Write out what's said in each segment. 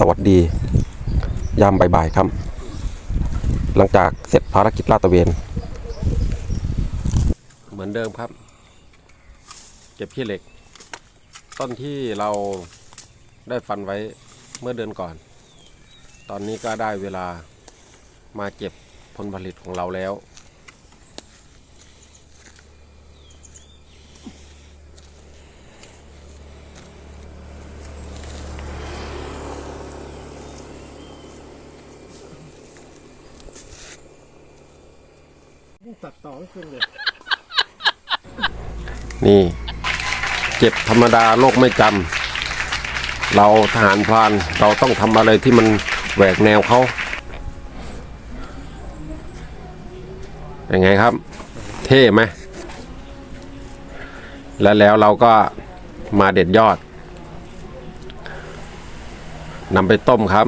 สวัสดี ยามบ่ายๆครับ หลังจากเสร็จภารกิจลาดตระเวน เหมือนเดิมครับ เก็บขี้เหล็ก ต้นที่เราได้ฟันไว้เมื่อเดือนก่อน ตอนนี้ก็ได้เวลามาเก็บผลผลิตของเราแล้ว ตัดต่อไม่ขึ้นเลย นี่ เจ็บธรรมดาโลกไม่จำเราทหารพรานเราต้องทำอะไรที่มันแหวกแนวเขาเป็นไงครับ เท่ไหมแล้วแล้วเราก็มาเด็ดยอดนำไปต้มครับ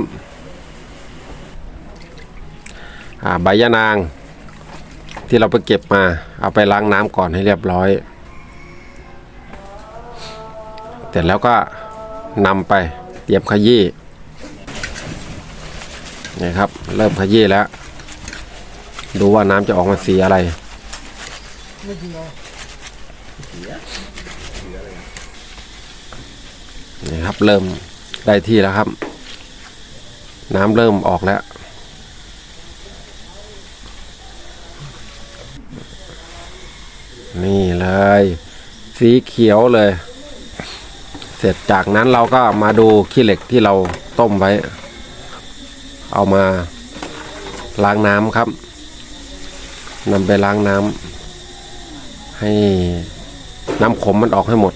ใบยะนาง ที่เราไปเก็บมา เอาไปล้างน้ำก่อนให้เรียบร้อย เสร็จแล้วก็นำไปเตรียมขยี้นี่ครับ เริ่มขยี้แล้ว ดูว่าน้ำจะออกมาสีอะไรนี่ครับเริ่มได้ที่แล้วครับ น้ำเริ่มออกแล้ว นี่เลย สีเขียวเลย เสร็จจากนั้นเราก็มาดูขี้เหล็กที่เราต้มไว้ เอามาล้างน้ำครับนำไปล้างน้ำให้น้ำขมมันออกให้หมด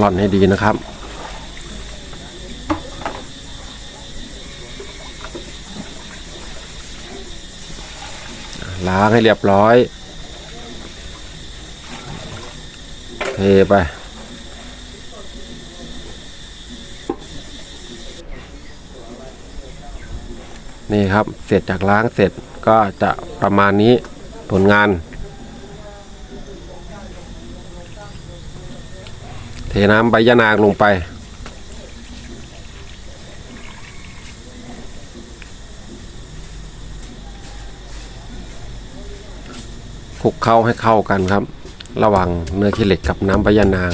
ร่อนให้ดีนะครับ ล้างให้เรียบร้อย เทไป นี่ครับเสร็จจากล้างเสร็จก็จะประมาณนี้ผลงาน เทน้ำใบยะนางลงไป คลุกเข้าให้เข้ากันครับ ระหว่างเนื้อขี้เหล็กกับน้ำใบยะนาง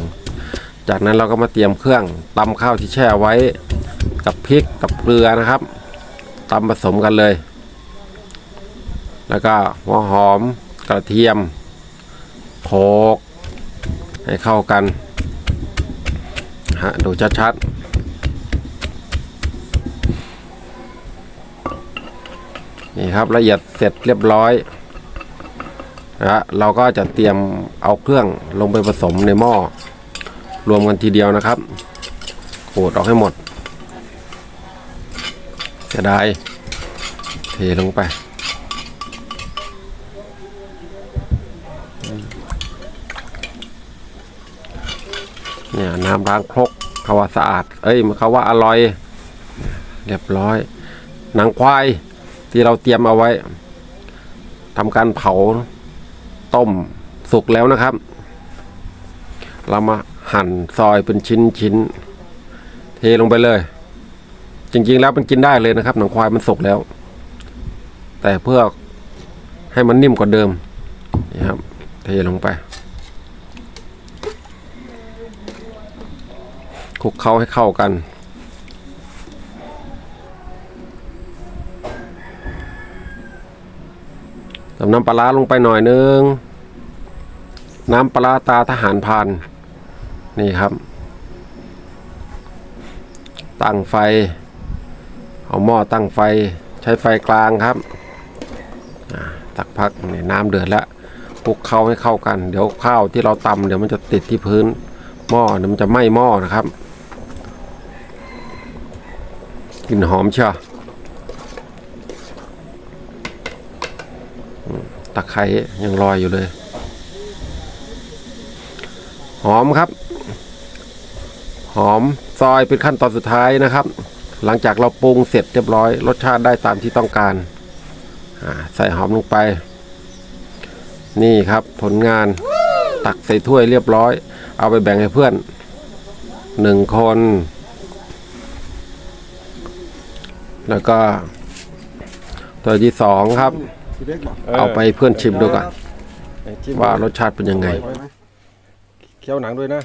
จากนั้นเราก็มาเตรียมเครื่องตำข้าวที่แช่ไว้กับพริกกับเกลือนะครับตำผสมกันเลย แล้วก็หัวหอมกระเทียมโขกให้เข้ากันฮะดูชัดๆนี่ครับละเอียดเสร็จเรียบร้อย นะเราก็จะเตรียมเอาเครื่องลงไปผสมในหม้อรวมกันทีเดียวนะครับโขดออกให้หมดจะได้เทลงไปเนี่ยน้ำล้างครกเขาว่าสะอาด เอ้ยเขาว่าอร่อย เรียบร้อย หนังควายที่เราเตรียมเอาไว้ทำการเผา ต้มสุกแล้วนะครับ เรามาหั่นซอยเป็นชิ้นชิ้นเทลงไปเลย จริง ๆ แล้วมันกินได้เลยนะครับ หนังควายมันสุกแล้ว แต่เพื่อให้มันนิ่มกว่าเดิมนี่ครับ เทลงไปคลุกเข้าให้เข้ากัน เติมน้ำปลาลงไปหน่อยนึง น้ำปลาตาทหารพรานนี่ครับ ตั้งไฟ เอาหม้อตั้งไฟใช้ไฟกลางครับอ่าสักพักนี่น้ำเดือดแล้วคลุกเข้าให้เข้ากัน เดี๋ยวข้าวที่เราตำเดี๋ยวมันจะติดที่พื้นหม้อเดี๋ยวมันจะไหม้หม้อนะครับกลิ่นหอมเชียวอืม ตะไคร้ยังลอยอยู่เลย หอมครับ หอมซอยเป็นขั้นตอนสุดท้ายนะครับ หลังจากเราปรุงเสร็จเรียบร้อย รสชาติได้ตามที่ต้องการใส่หอมลงไป นี่ครับผลงานตักใส่ถ้วยเรียบร้อย เอาไปแบ่งให้เพื่อนหนึ่งคน แล้วก็ตัวที่สองครับ เล็กบอกเอาไปเพื่อนชิมดูก่อนชิมว่ารสชาติเป็นยังไง อร่อยไหมเคี้ยวหนังด้วยนะ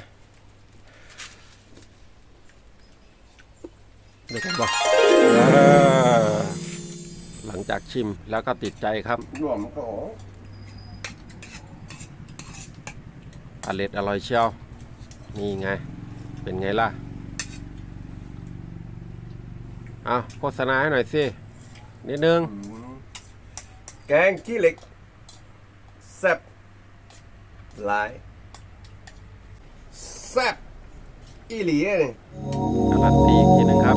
เดี๋ยวผมบอกหลังจากชิมแล้วก็ติดใจครับรวมก็อ๋ออร่อยอร่อยเชียว นี่ไง เป็นไงล่ะ เอาโฆษณาให้หน่อยสิ นิดนึง แกงขี้เหล็กแซ่บหลายแซ่บอีหลีเลยการันตีอีกทีหนึ่งครับ